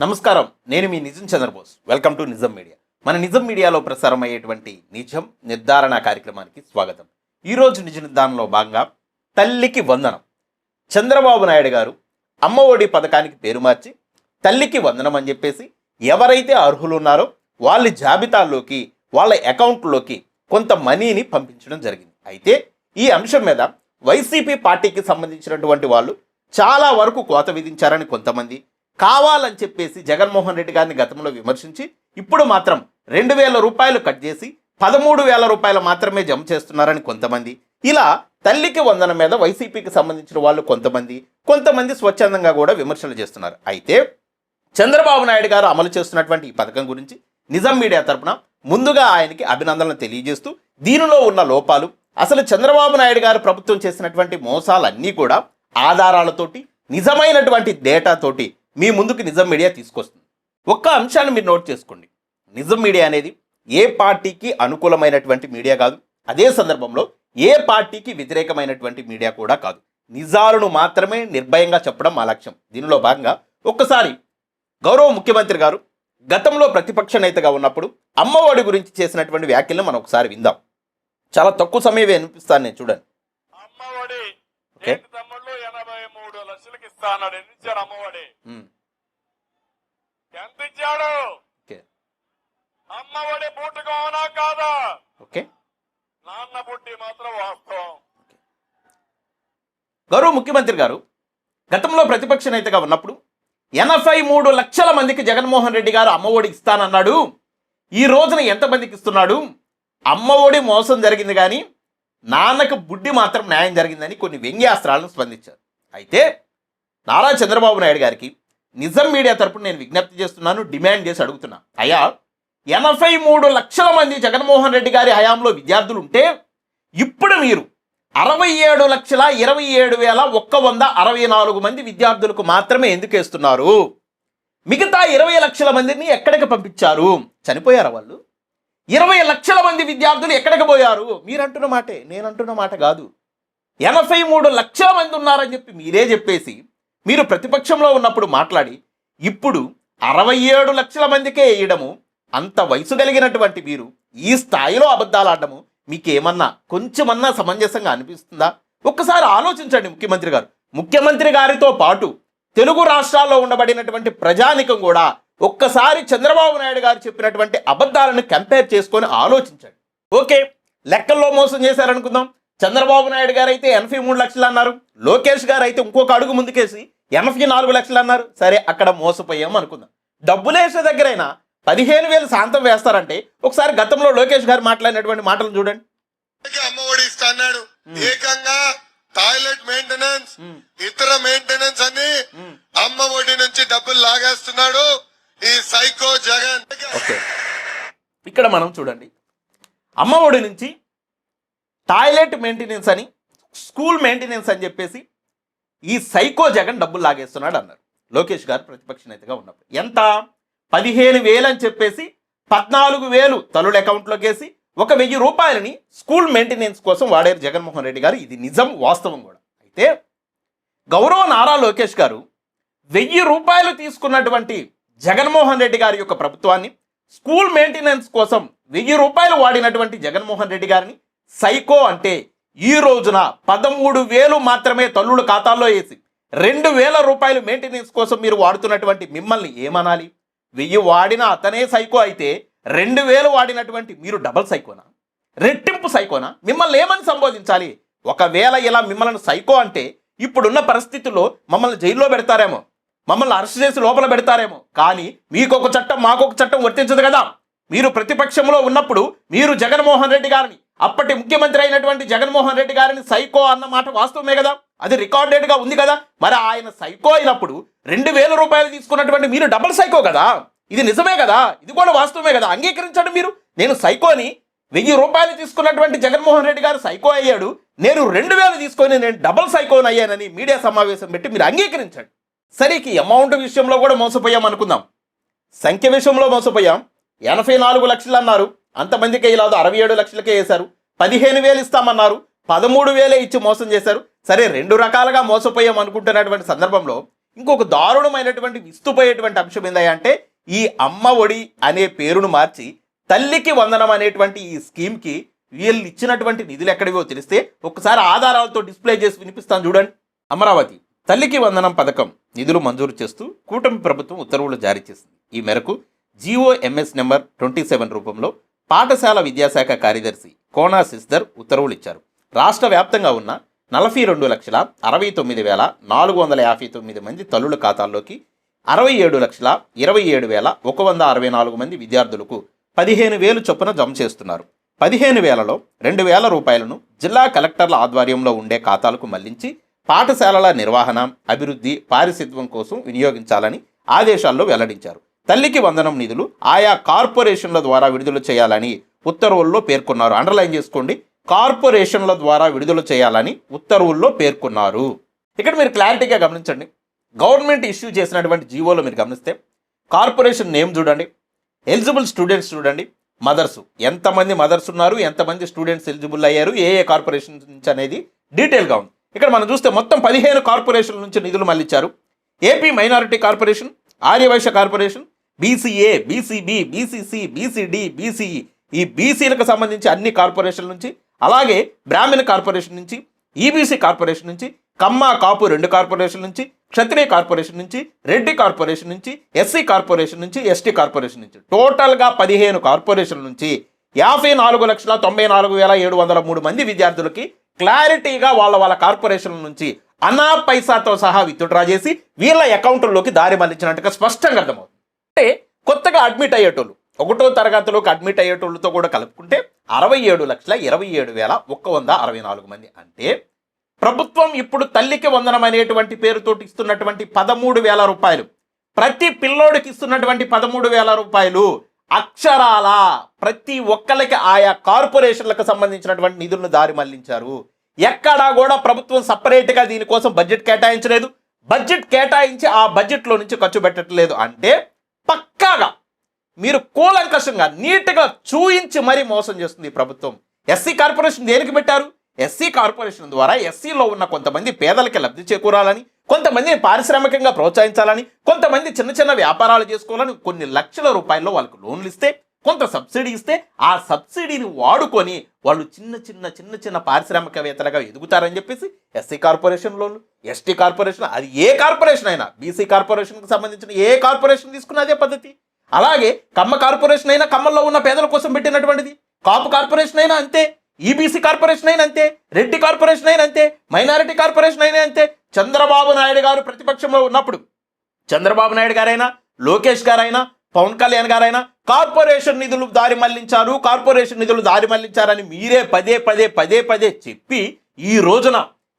నమస్కారం. నేను మీ Nijam Chandrabose. Welcome to Nijam media మన నిజం మీడియాలో ప్రసారం అయ్యేటువంటి నిజం నిర్ధారణ కార్యక్రమానికి స్వాగతం. ఈరోజు నిజ నిర్ధారణలో భాగంగా తల్లికి వందనం. చంద్రబాబు నాయుడు గారు అమ్మ ఒడి పథకానికి పేరు మార్చి తల్లికి వందనం అని చెప్పేసి ఎవరైతే అర్హులు ఉన్నారో వాళ్ళ జాబితాల్లోకి వాళ్ళ అకౌంట్లోకి కొంత మనీని పంపించడం జరిగింది. అయితే ఈ అంశం మీద వైసీపీ పార్టీకి సంబంధించినటువంటి వాళ్ళు చాలా వరకు కోత విధించారని కొంతమంది కావాలని చెప్పేసి జగన్మోహన్ రెడ్డి గారిని గతంలో విమర్శించి ఇప్పుడు మాత్రం రెండు వేల రూపాయలు కట్ చేసి పదమూడు వేల రూపాయలు మాత్రమే జమ చేస్తున్నారని కొంతమంది. ఇలా తల్లికి వందన మీద వైసీపీకి సంబంధించిన వాళ్ళు కొంతమంది కొంతమంది స్వచ్ఛందంగా కూడా విమర్శలు చేస్తున్నారు. అయితే చంద్రబాబు నాయుడు గారు అమలు చేస్తున్నటువంటి ఈ పథకం గురించి నిజం మీడియా తరపున ముందుగా ఆయనకి అభినందనలు తెలియజేస్తూ దీనిలో ఉన్న లోపాలు అసలు చంద్రబాబు నాయుడు గారు ప్రభుత్వం చేసినటువంటి మోసాలన్నీ కూడా ఆధారాలతోటి నిజమైనటువంటి డేటాతోటి మీ ముందుకు నిజం మీడియా తీసుకొస్తుంది. ఒక్క అంశాన్ని మీరు నోట్ చేసుకోండి. నిజం మీడియా అనేది ఏ పార్టీకి అనుకూలమైనటువంటి మీడియా కాదు. అదే సందర్భంలో ఏ పార్టీకి వ్యతిరేకమైనటువంటి మీడియా కూడా కాదు. నిజాలను మాత్రమే నిర్భయంగా చెప్పడం మా లక్ష్యం. దీనిలో భాగంగా ఒక్కసారి గౌరవ ముఖ్యమంత్రి గారు గతంలో ప్రతిపక్ష నేతగా ఉన్నప్పుడు అమ్మఒడి గురించి చేసినటువంటి వ్యాఖ్యలను మనం ఒకసారి విందాం. చాలా తక్కువ సమయం అనిపిస్తాను నేను చూడండి అమ్మఒడి ఓకే. ఏంటి తమ్ముళ్ళు ఎనభై మూడు లక్షలకి ఇస్తా అన్నాడు ఎన్ని ఇచ్చాడు అమ్మఒడి? ఎంత ఇచ్చాడు అమ్మఒడి పూటకం అవునా కాదా? ఓకే. నాన్న పుట్టి మాత్రం వాస్తవం. గౌరవ ముఖ్యమంత్రి గారు గతంలో ప్రతిపక్ష నేతగా ఉన్నప్పుడు ఎనభై మూడు లక్షల మందికి జగన్మోహన్ రెడ్డి గారు అమ్మఒడి ఇస్తానన్నాడు. ఈ రోజున ఎంతమందికి ఇస్తున్నాడు? అమ్మఒడి మోసం జరిగింది కానీ నాన్నకు బుడ్డి మాత్రం న్యాయం జరిగిందని కొన్ని వ్యంగ్యాస్త్రాలను స్పందించారు. అయితే నారా చంద్రబాబు నాయుడు గారికి నిజం మీడియా తరపున నేను విజ్ఞప్తి చేస్తున్నాను డిమాండ్ చేసి అడుగుతున్నా. అయ్యా ఎనభై మూడు లక్షల మంది జగన్మోహన్ రెడ్డి గారి హయాంలో విద్యార్థులు ఉంటే ఇప్పుడు మీరు అరవై ఏడు లక్షల ఇరవై ఏడు వేల ఒక్క వంద అరవై నాలుగు మంది విద్యార్థులకు మాత్రమే ఎందుకు వేస్తున్నారు? మిగతా ఇరవై లక్షల మందిని ఎక్కడికి పంపించారు? చనిపోయారా వాళ్ళు? ఇరవై లక్షల మంది విద్యార్థులు ఎక్కడికి పోయారు? మీరు అంటున్న మాటే నేను అంటున్న మాట కాదు. ఎనభై మూడు లక్షల మంది ఉన్నారని చెప్పి మీరే చెప్పేసి మీరు ప్రతిపక్షంలో ఉన్నప్పుడు మాట్లాడి ఇప్పుడు అరవై ఏడు లక్షల మందికే వేయడము అంత వయసు కలిగినటువంటి మీరు ఈ స్థాయిలో అబద్ధాలు ఆడడము మీకేమన్నా కొంచెమన్నా సమంజసంగా అనిపిస్తుందా? ఒక్కసారి ఆలోచించండి ముఖ్యమంత్రి గారు. ముఖ్యమంత్రి గారితో పాటు తెలుగు రాష్ట్రాల్లో ఉండబడినటువంటి ప్రజానికం కూడా ఒక్కసారి చంద్రబాబు నాయుడు గారు చెప్పినటువంటి అబద్ధాలను కంపేర్ చేసుకొని ఆలోచించండి. ఓకే లెక్కల్లో మోసం చేశారనుకుందాం. చంద్రబాబు నాయుడు గారు అయితే ఎనభై మూడు లక్షలు అన్నారు. లోకేష్ గారు అయితే ఇంకొక అడుగు ముందుకేసి ఎనభై నాలుగు లక్షలు అన్నారు. సరే అక్కడ మోసపోయాం అనుకుందాం. డబ్బులు వేసే దగ్గరైనా పదిహేను వేలు శాంతం వేస్తారంటే ఒకసారి గతంలో లోకేష్ గారు మాట్లాడినటువంటి మాటలు చూడండి. అమ్మఒడి ఇస్తా అన్నాడు ఏకంగా టాయిలెట్ మెయింటెనెన్స్. ఇతర మెయింటెనెన్స్ అని అమ్మ ఒడి నుంచి డబ్బులు లాగేస్తున్నాడు ఈ సైకో జగన్. ఓకే. ఇక్కడ మనం చూడండి. అమ్మఒడి నుంచి టాయిలెట్ మెయింటెనెన్స్ అని స్కూల్ మెయింటెనెన్స్ అని చెప్పేసి ఈ సైకో జగన్ డబ్బులు లాగేస్తున్నాడు అన్నారు. లోకేష్ గారు ప్రతిపక్ష నేతగా ఉన్నప్పుడు. ఎంత? పదిహేను వేలు అని చెప్పేసి పద్నాలుగు వేలు తలుడు అకౌంట్లోకి వేసి ఒక వెయ్యి రూపాయలని స్కూల్ మెయింటెనెన్స్ కోసం వాడారు జగన్మోహన్ రెడ్డి గారు. ఇది నిజం వాస్తవం కూడా. అయితే గౌరవ నారా లోకేష్ గారు వెయ్యి రూపాయలు తీసుకున్నటువంటి జగన్మోహన్ రెడ్డి గారి యొక్క ప్రభుత్వాన్ని స్కూల్ మెయింటెనెన్స్ కోసం వెయ్యి రూపాయలు వాడినటువంటి జగన్మోహన్ రెడ్డి గారిని సైకో అంటే ఈ రోజున పదమూడు వేలు మాత్రమే తల్లుల ఖాతాల్లో వేసి రెండు వేల రూపాయలు మెయింటెనెన్స్ కోసం మీరు వాడుతున్నటువంటి మిమ్మల్ని ఏమనాలి? వెయ్యి వాడిన అతనే సైకో అయితే రెండు వేలు వాడినటువంటి మీరు డబల్ సైకోనా? రెట్టింపు సైకోనా? మిమ్మల్ని ఏమని సంబోధించాలి? ఒకవేళ ఇలా మిమ్మల్ని సైకో అంటే ఇప్పుడున్న పరిస్థితుల్లో మమ్మల్ని జైల్లో పెడతారేమో? మమ్మల్ని అరెస్ట్ చేసి లోపల పెడతారేమో? కానీ మీకొక చట్టం మాకొక చట్టం వర్తించదు కదా? మీరు ప్రతిపక్షంలో ఉన్నప్పుడు మీరు జగన్మోహన్ రెడ్డి గారిని అప్పటి ముఖ్యమంత్రి అయినటువంటి జగన్మోహన్ రెడ్డి గారిని సైకో అన్న మాట వాస్తవమే కదా? అది రికార్డెడ్గా ఉంది కదా? మరి ఆయన సైకో అయినప్పుడు రెండు వేల రూపాయలు తీసుకున్నటువంటి మీరు డబుల్ సైకో కదా? ఇది నిజమే కదా? ఇది కూడా వాస్తవమే కదా? అంగీకరించండి మీరు. నేను సైకోని వెయ్యి రూపాయలు తీసుకున్నటువంటి జగన్మోహన్ రెడ్డి గారు సైకో అయ్యాడు. నేను రెండు వేలు తీసుకొని నేను డబుల్ సైకోన్ అయ్యానని మీడియా సమావేశం పెట్టి మీరు అంగీకరించండి. సరికి అమౌంట్ విషయంలో కూడా మోసపోయాం అనుకుందాం సంఖ్య విషయంలో మోసపోయాం. ఎనభై నాలుగు లక్షలు అన్నారు. అంతమందికే ఇలా అరవై ఏడు లక్షలకే వేశారు. పదిహేను వేలు ఇస్తామన్నారు. పదమూడు వేలే ఇచ్చి మోసం చేశారు. సరే రెండు రకాలుగా మోసపోయాం అనుకుంటున్నటువంటి సందర్భంలో ఇంకొక దారుణమైనటువంటి విస్తుపోయేటువంటి అంశం ఏందంటే ఈ అమ్మ ఒడి అనే పేరును మార్చి తల్లికి వందనం అనేటువంటి ఈ స్కీమ్కి వీళ్ళు ఇచ్చినటువంటి నిధులు ఎక్కడివో తెలిస్తే ఒకసారి ఆధారాలతో డిస్ప్లే చేసి వినిపిస్తాను చూడండి. అమరావతి. తల్లికి వందనం పథకం నిధులు మంజూరు చేస్తూ కూటమి ప్రభుత్వం ఉత్తర్వులు జారీ చేసింది. ఈ మేరకు GO MS number twenty seven రూపంలో పాఠశాల విద్యాశాఖ కార్యదర్శి కోనా సిస్దర్ ఉత్తర్వులు ఇచ్చారు రాష్ట్ర వ్యాప్తంగా ఉన్న నలభై రెండు లక్షల అరవై తొమ్మిది వేల నాలుగు వందల యాభై తొమ్మిది మంది తల్లుల ఖాతాల్లోకి అరవై ఏడు లక్షల ఇరవై ఏడు వేల ఒక వంద అరవై నాలుగు మంది విద్యార్థులకు పదిహేను వేలు చొప్పున జమ చేస్తున్నారు. పదిహేను వేలలో రెండు వేల రూపాయలను జిల్లా కలెక్టర్ల ఆధ్వర్యంలో ఉండే ఖాతాలకు మళ్ళించి పాఠశాలల నిర్వహణ అభివృద్ధి పారిశుద్ధ్యం కోసం వినియోగించాలని ఆదేశాల్లో వెల్లడించారు. తల్లికి వందనం నిధులు ఆయా కార్పొరేషన్ల ద్వారా విడుదల చేయాలని ఉత్తర్వుల్లో పేర్కొన్నారు. అండర్లైన్ చేసుకోండి. కార్పొరేషన్ల ద్వారా విడుదల చేయాలని ఉత్తర్వుల్లో పేర్కొన్నారు. ఇక్కడ మీరు క్లారిటీగా గమనించండి. గవర్నమెంట్ ఇష్యూ చేసినటువంటి జీవోలో మీరు గమనిస్తే కార్పొరేషన్ నేమ్ చూడండి. ఎలిజిబుల్ స్టూడెంట్స్ చూడండి. మదర్స్. ఎంతమంది మదర్స్ ఉన్నారు? ఎంతమంది స్టూడెంట్స్ ఎలిజిబుల్ అయ్యారు? ఏ ఏ కార్పొరేషన్ నుంచి అనేది డీటెయిల్గా ఉంది. ఇక్కడ మనం చూస్తే మొత్తం పదిహేను కార్పొరేషన్ల నుంచి నిధులు మళ్ళించారు AP minority corporation Aryavysya corporation BCA BCB BCC BCD BCE ఈ బీసీలకు సంబంధించి అన్ని కార్పొరేషన్ల నుంచి అలాగే బ్రాహ్మణ కార్పొరేషన్ నుంచి ఈబీసీ కార్పొరేషన్ నుంచి కమ్మ కాపు రెండు కార్పొరేషన్ నుంచి క్షత్రియ కార్పొరేషన్ నుంచి రెడ్డి కార్పొరేషన్ నుంచి ఎస్సీ కార్పొరేషన్ నుంచి ఎస్టీ కార్పొరేషన్ నుంచి. టోటల్గా పదిహేను కార్పొరేషన్ల నుంచి యాభై నాలుగు లక్షల తొంభై నాలుగు వేల ఏడు వందల మూడు మంది విద్యార్థులకి క్లారిటీగా వాళ్ళ వాళ్ళ కార్పొరేషన్ల నుంచి అనా పైసాతో సహా విత్డ్రా చేసి వీళ్ళ అకౌంట్లోకి దారి మళ్ళించినట్టుగా స్పష్టంగా అర్థమవుతుంది. అంటే కొత్తగా అడ్మిట్ అయ్యేటోళ్ళు ఒకటో తరగతిలోకి అడ్మిట్ అయ్యేటోళ్ళతో కూడా కలుపుకుంటే అరవై ఏడు లక్షల ఇరవై ఏడు వేల ఒక్క వంద అరవై నాలుగు మంది. అంటే ప్రభుత్వం ఇప్పుడు తల్లికి వందనం అనేటువంటి పేరుతోటి ఇస్తున్నటువంటి పదమూడు వేల రూపాయలు ప్రతి పిల్లోడికి ఇస్తున్నటువంటి పదమూడు వేల రూపాయలు అక్షరాల ప్రతి ఒక్కరికి ఆయా కార్పొరేషన్లకు సంబంధించినటువంటి నిధులను దారి మళ్ళించారు. ఎక్కడా కూడా ప్రభుత్వం సపరేట్గా దీనికోసం బడ్జెట్ కేటాయించలేదు. బడ్జెట్ కేటాయించి ఆ బడ్జెట్లో నుంచి ఖర్చు పెట్టట్లేదు. అంటే పక్కాగా మీరు కూలంకషంగా నీట్గా చూయించి మరీ మోసం చేస్తుంది ఈ ప్రభుత్వం. ఎస్సీ కార్పొరేషన్ దేనికి పెట్టారు? ఎస్సీ కార్పొరేషన్ ద్వారా ఎస్సీలో ఉన్న కొంతమంది పేదలకి లబ్ధి చేకూరాలని కొంతమందిని పారిశ్రామికంగా ప్రోత్సహించాలని కొంతమంది చిన్న చిన్న వ్యాపారాలు చేసుకోవాలని కొన్ని లక్షల రూపాయల్లో వాళ్ళకు లోన్లు ఇస్తే కొంత సబ్సిడీ ఇస్తే ఆ సబ్సిడీని వాడుకొని వాళ్ళు చిన్న చిన్న చిన్న చిన్న పారిశ్రామికవేత్తలుగా ఎదుగుతారని చెప్పేసి ఎస్సీ కార్పొరేషన్ లోన్లు ఎస్టీ కార్పొరేషన్ అది ఏ కార్పొరేషన్ అయినా బీసీ కార్పొరేషన్కి సంబంధించిన ఏ కార్పొరేషన్ తీసుకున్న అదే పద్ధతి. అలాగే కమ్మ కార్పొరేషన్ అయినా కమ్మల్లో ఉన్న పేదల కోసం పెట్టినటువంటిది. కాపు కార్పొరేషన్ అయినా అంతే ఈబీసీ కార్పొరేషన్ అయినా అంతే రెడ్డి కార్పొరేషన్ అయినా అంతే మైనారిటీ కార్పొరేషన్ అయినా అంతే. చంద్రబాబు నాయుడు గారు ప్రతిపక్షంలో ఉన్నప్పుడు చంద్రబాబు నాయుడు గారైనా లోకేష్ గారైనా పవన్ కళ్యాణ్ గారైనా కార్పొరేషన్ నిధులు దారి మళ్ళించారు కార్పొరేషన్ నిధులు దారి మళ్ళించారని మీరే పదే పదే పదే పదే చెప్పి ఈ రోజున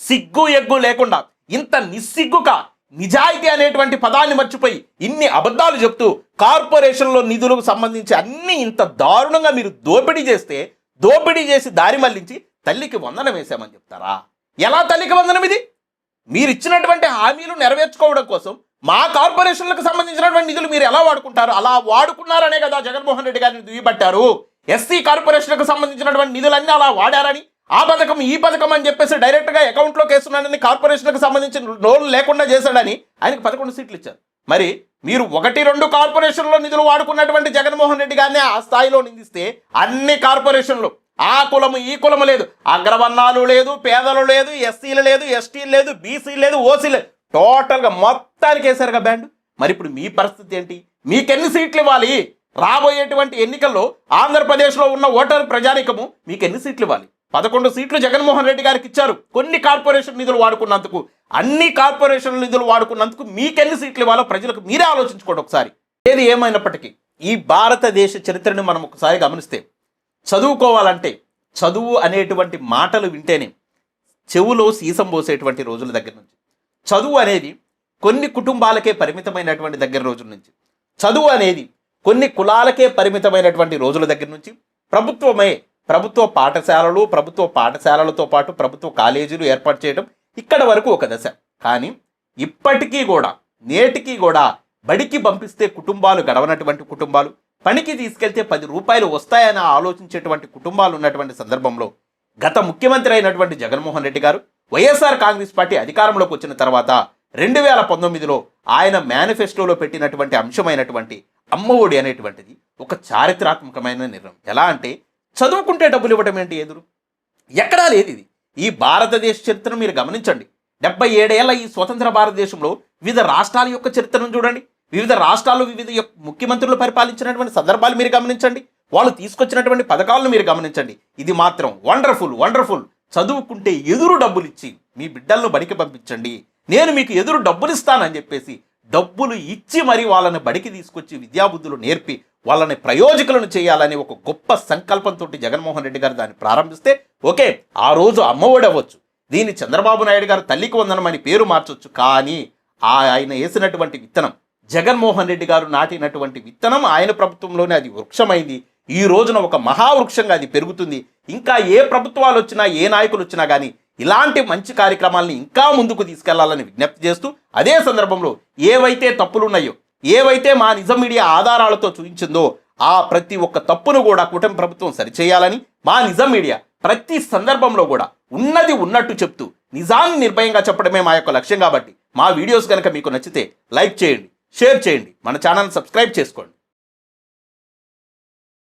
సిగ్గు ఎగ్గు లేకుండా ఇంత నిస్సిగ్గుగా నిజాయితీ అనేటువంటి పదాన్ని మర్చిపోయి ఇన్ని అబద్ధాలు చెప్తూ కార్పొరేషన్లో నిధులకు సంబంధించి అన్ని ఇంత దారుణంగా మీరు దోపిడీ చేస్తే దోపిడీ చేసి దారి మళ్ళించి తల్లికి వందనం వేశామని చెప్తారా? ఎలా తల్లికి వందనం ఇది? మీరు ఇచ్చినటువంటి హామీలు నెరవేర్చుకోవడం కోసం మా కార్పొరేషన్లకు సంబంధించినటువంటి నిధులు మీరు ఎలా వాడుకుంటారు? అలా వాడుకున్నారనే కదా జగన్మోహన్ రెడ్డి గారిని దుయ్యబట్టారు. ఎస్సీ కార్పొరేషన్లకు సంబంధించినటువంటి నిధులన్నీ అలా వాడారని ఆ పథకం ఈ పథకం అని చెప్పేసి డైరెక్ట్గా అకౌంట్లోకి వేస్తున్నాడని కార్పొరేషన్లకు సంబంధించిన లోన్లు లేకుండా చేశాడని ఆయనకు పదకొండు సీట్లు ఇచ్చారు. మరి మీరు ఒకటి రెండు కార్పొరేషన్లో నిధులు వాడుకున్నటువంటి జగన్మోహన్ రెడ్డి గారిని ఆ స్థాయిలో నిందిస్తే అన్ని కార్పొరేషన్లు ఆ కులము ఈ కులము లేదు. అగ్రవర్ణాలు లేదు పేదలు లేదు ఎస్సీలు లేదు ఎస్టీలు లేదు బీసీలు లేదు ఓసీ లేదు. మొత్తం మొత్తానికి వేశారుగా బ్యాండ్? మరి ఇప్పుడు మీ పరిస్థితి ఏంటి? మీకెన్ని సీట్లు ఇవ్వాలి? రాబోయేటువంటి ఎన్నికల్లో ఆంధ్రప్రదేశ్లో ఉన్న ఓటర్ ప్రజానికము మీకు ఎన్ని సీట్లు ఇవ్వాలి? పదకొండు సీట్లు జగన్మోహన్ రెడ్డి గారికి ఇచ్చారు. కొన్ని కార్పొరేషన్ నిధులు వాడుకున్నందుకు అన్ని కార్పొరేషన్ నిధులు వాడుకున్నందుకు మీకెన్ని సీట్లు ఇవ్వాలో ప్రజలకు మీరే ఆలోచించుకోండి ఒకసారి. ఏది ఏమైనప్పటికీ ఈ భారతదేశ చరిత్రను మనం ఒకసారి గమనిస్తే చదువుకోవాలంటే చదువు అనేటువంటి మాటలు వింటేనే చెవులో సీసం పోసేటువంటి రోజుల దగ్గర నుంచి. చదువు అనేది కొన్ని కుటుంబాలకే పరిమితమైనటువంటి దగ్గర రోజుల నుంచి. చదువు అనేది కొన్ని కులాలకే పరిమితమైనటువంటి రోజుల దగ్గర నుంచి ప్రభుత్వమే ప్రభుత్వ పాఠశాలలు ప్రభుత్వ పాఠశాలలతో పాటు ప్రభుత్వ కాలేజీలు ఏర్పాటు చేయడం ఇక్కడ వరకు ఒక దశ. కానీ ఇప్పటికీ కూడా నేటికి కూడా బడికి పంపిస్తే కుటుంబాలు గడవనటువంటి కుటుంబాలు పనికి తీసుకెళ్తే పది రూపాయలు వస్తాయని ఆలోచించేటువంటి కుటుంబాలు ఉన్నటువంటి సందర్భంలో గత ముఖ్యమంత్రి అయినటువంటి జగన్మోహన్ రెడ్డి గారు వైఎస్ఆర్ కాంగ్రెస్ పార్టీ అధికారంలోకి వచ్చిన తర్వాత రెండు వేల పంతొమ్మిదిలో ఆయన మేనిఫెస్టోలో పెట్టినటువంటి అంశమైనటువంటి అమ్మఒడి అనేటువంటిది ఒక చారిత్రాత్మకమైన నిర్ణయం. ఎలా అంటే చదువుకుంటే డబ్బులు ఇవ్వడం ఏంటి ఎదురు? ఎక్కడా లేదు ఇది. ఈ భారతదేశ చరిత్రను మీరు గమనించండి. డెబ్బై ఏడేళ్ళ ఈ స్వతంత్ర భారతదేశంలో వివిధ రాష్ట్రాల యొక్క చరిత్రను చూడండి. వివిధ రాష్ట్రాల్లో వివిధ ముఖ్యమంత్రులు పరిపాలించినటువంటి సందర్భాలు మీరు గమనించండి. వాళ్ళు తీసుకొచ్చినటువంటి పథకాలను మీరు గమనించండి. ఇది మాత్రం వండర్ఫుల్ వండర్ఫుల్ చదువుకుంటే ఎదురు డబ్బులు ఇచ్చి మీ బిడ్డలను బడికి పంపించండి. నేను మీకు ఎదురు డబ్బులు ఇస్తానని చెప్పేసి డబ్బులు ఇచ్చి మరి వాళ్ళని బడికి తీసుకొచ్చి విద్యాబుద్ధులు నేర్పి వాళ్ళని ప్రయోజకులను చేయాలని ఒక గొప్ప సంకల్పంతో జగన్మోహన్ రెడ్డి గారు దాన్ని ప్రారంభిస్తే ఓకే ఆ రోజు అమ్మఒడి అవ్వచ్చు దీన్ని చంద్రబాబు నాయుడు గారు తల్లికి వందనమని పేరు మార్చొచ్చు. కానీ ఆ ఆయన వేసినటువంటి విత్తనం జగన్మోహన్ రెడ్డి గారు నాటినటువంటి విత్తనం ఆయన ప్రభుత్వంలోనే అది వృక్షమైంది. ఈ రోజున ఒక మహావృక్షంగా అది పెరుగుతుంది. ఇంకా ఏ ప్రభుత్వాలు వచ్చినా ఏ నాయకులు వచ్చినా కానీ ఇలాంటి మంచి కార్యక్రమాల్ని ఇంకా ముందుకు తీసుకెళ్ళాలని విజ్ఞప్తి చేస్తూ అదే సందర్భంలో ఏవైతే తప్పులున్నాయో ఏవైతే మా నిజం మీడియా ఆధారాలతో చూపించిందో ఆ ప్రతి ఒక్క తప్పును కూడా కూటమి ప్రభుత్వం సరిచేయాలని మా నిజం మీడియా ప్రతి సందర్భంలో కూడా ఉన్నది ఉన్నట్టు చెప్తూ నిజాన్ని నిర్భయంగా చెప్పడమే మా యొక్క లక్ష్యం కాబట్టి మా వీడియోస్ కనుక మీకు నచ్చితే లైక్ చేయండి షేర్ చేయండి మన ఛానల్ సబ్స్క్రైబ్ చేసుకోండి.